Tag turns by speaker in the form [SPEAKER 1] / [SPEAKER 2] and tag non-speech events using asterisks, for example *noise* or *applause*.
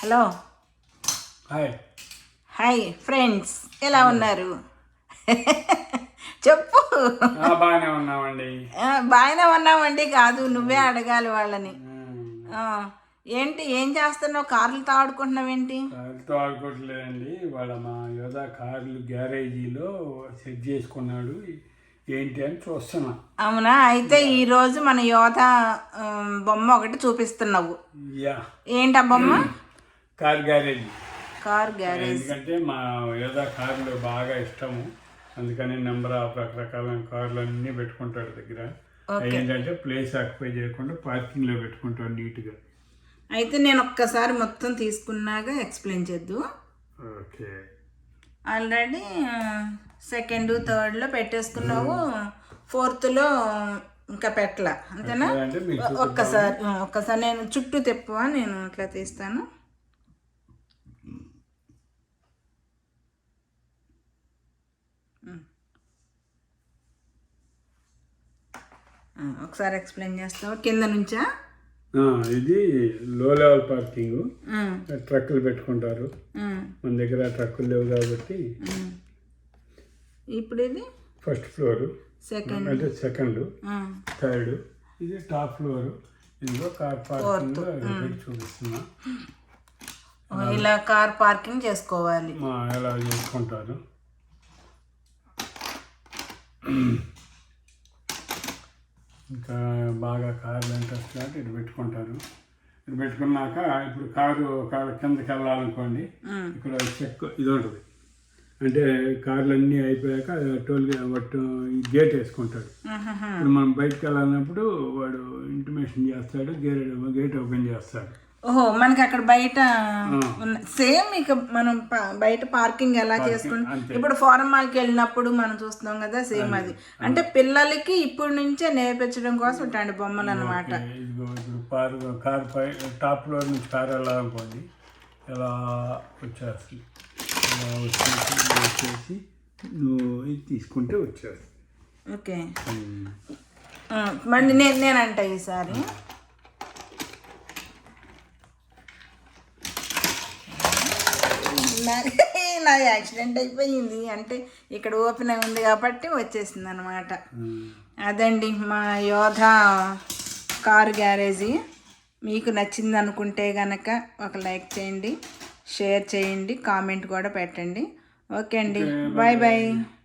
[SPEAKER 1] Hello.
[SPEAKER 2] Hi
[SPEAKER 1] hi friends ఎలా ఉన్నారు? చెప్పు.
[SPEAKER 2] బాగానే ఉన్నామండి.
[SPEAKER 1] బాగానే ఉన్నామండి. కాదు నువ్వే అడగాలి వాళ్ళని. ఆ, ఏంటి ఏం చేస్తున్నావు? కార్లు తాడుకుంటున్నావు ఏంటి
[SPEAKER 2] కారుతో ఆడుకోవట్లేదండి వాళ్ళ మా యోధా కార్లు గ్యారేజీలో సెట్ చేసుకున్నాడు. ఏంటి అని చూస్తున్నా.
[SPEAKER 1] అవునా? అయితే ఈరోజు మన యోధ బొమ్మ ఒకటి చూపిస్తున్నావు. ఏంటి ఆ బొమ్మ? *clears throat*
[SPEAKER 2] Car garage.
[SPEAKER 1] Car garage.
[SPEAKER 2] ఎందుకంటే మా యోధా కార్లు బాగా ఇష్టము. అందుకని నెంబర్ ఆఫ్ రకరకాల కార్లు అన్నీ పెట్టుకుంటాడు దగ్గర. ఏంటంటే ప్లేస్ ఆక్యుపై చేయకుండా పార్కింగ్లో పెట్టుకుంటాడు నీట్గా.
[SPEAKER 1] అయితే నేను ఒక్కసారి మొత్తం తీసుకున్నాక ఎక్స్ప్లెయిన్ చేద్దు.
[SPEAKER 2] ఓకే.
[SPEAKER 1] ఆల్రెడీ సెకండ్ థర్డ్లో పెట్టేసుకున్నావు. ఫోర్త్లో ఇంకా పెట్టలా. అంతేనా? ఒక్కసారి ఒక్కసారి నేను చుట్టూ తెప్పువా? నేను ఇట్లా తీస్తాను. ఒకసారి ఎక్స్ప్లెయిన్ చేస్తావా? కింద నుంచా?
[SPEAKER 2] ఇది లో లెవెల్ పార్కింగ్. ట్రక్కులు పెట్టుకుంటారు. మన దగ్గర ట్రక్కులు లేవు కాబట్టి.
[SPEAKER 1] ఇప్పుడు ఇది?
[SPEAKER 2] ఫస్ట్ ఫ్లోర్
[SPEAKER 1] సెకండ్
[SPEAKER 2] అంటే సెకండ్ థర్డ్ ఇది టాప్ ఫ్లోర్ ఇందులో కార్ పార్కింగ్ చూపిస్తున్నా.
[SPEAKER 1] ఇలా కార్ పార్కింగ్ చేసుకోవాలి.
[SPEAKER 2] ఎలా చేసుకుంటారు. ఇంకా బాగా కార్లు ఇంట్రెస్ట్ కాబట్టి ఇటు పెట్టుకుంటారు. ఇటు పెట్టుకున్నాక ఇప్పుడు కారు కారు కిందకి వెళ్ళాలనుకోండి ఇక్కడ చెక్ ఇది ఉంటుంది. అంటే కార్లు అన్నీ అయిపోయాక టోల్ గేట్ వేసుకుంటాడు. ఇప్పుడు మనం బయటకు వెళ్ళాలన్నప్పుడు వాడు ఇంటిమేషన్ చేస్తాడు గేట్ గేట్ ఓపెన్ చేస్తాడు.
[SPEAKER 1] ఓహో మనకి అక్కడ బయట సేమ్ ఇక మనం బయట పార్కింగ్ ఎలా చేసుకుంటాం. ఇప్పుడు ఫారం మాల్కి వెళ్ళినప్పుడు మనం చూస్తున్నాం కదా సేమ్ అది. అంటే పిల్లలకి ఇప్పుడు నుంచే నేర్పించడం కోసం ఇట్లాంటి బొమ్మలు అనమాట
[SPEAKER 2] ఇదిగో ఇప్పుడు కారు కారు పై టాప్ ఫ్లోర్ నుంచి కారు వెళ్ళాలనుకోండి ఇలా వచ్చేసి వచ్చేసి నువ్వు ఇది తీసుకుంటే వచ్చేస్తుంది.
[SPEAKER 1] ఓకే. మళ్ళీ నేను నేనంట ఈసారి. నా- *laughs* నా యాక్సిడెంట్ అయిపోయింది. అంటే ఇక్కడ ఓపెన్ అయి ఉంది కాబట్టి వచ్చేసింది అనమాట. అదండి మా యోధ కారు గ్యారేజీ. మీకు నచ్చింది అనుకుంటే గనక ఒక లైక్ చేయండి షేర్ చేయండి కామెంట్ కూడా పెట్టండి. ఓకే అండి. బాయ్. బాయ్.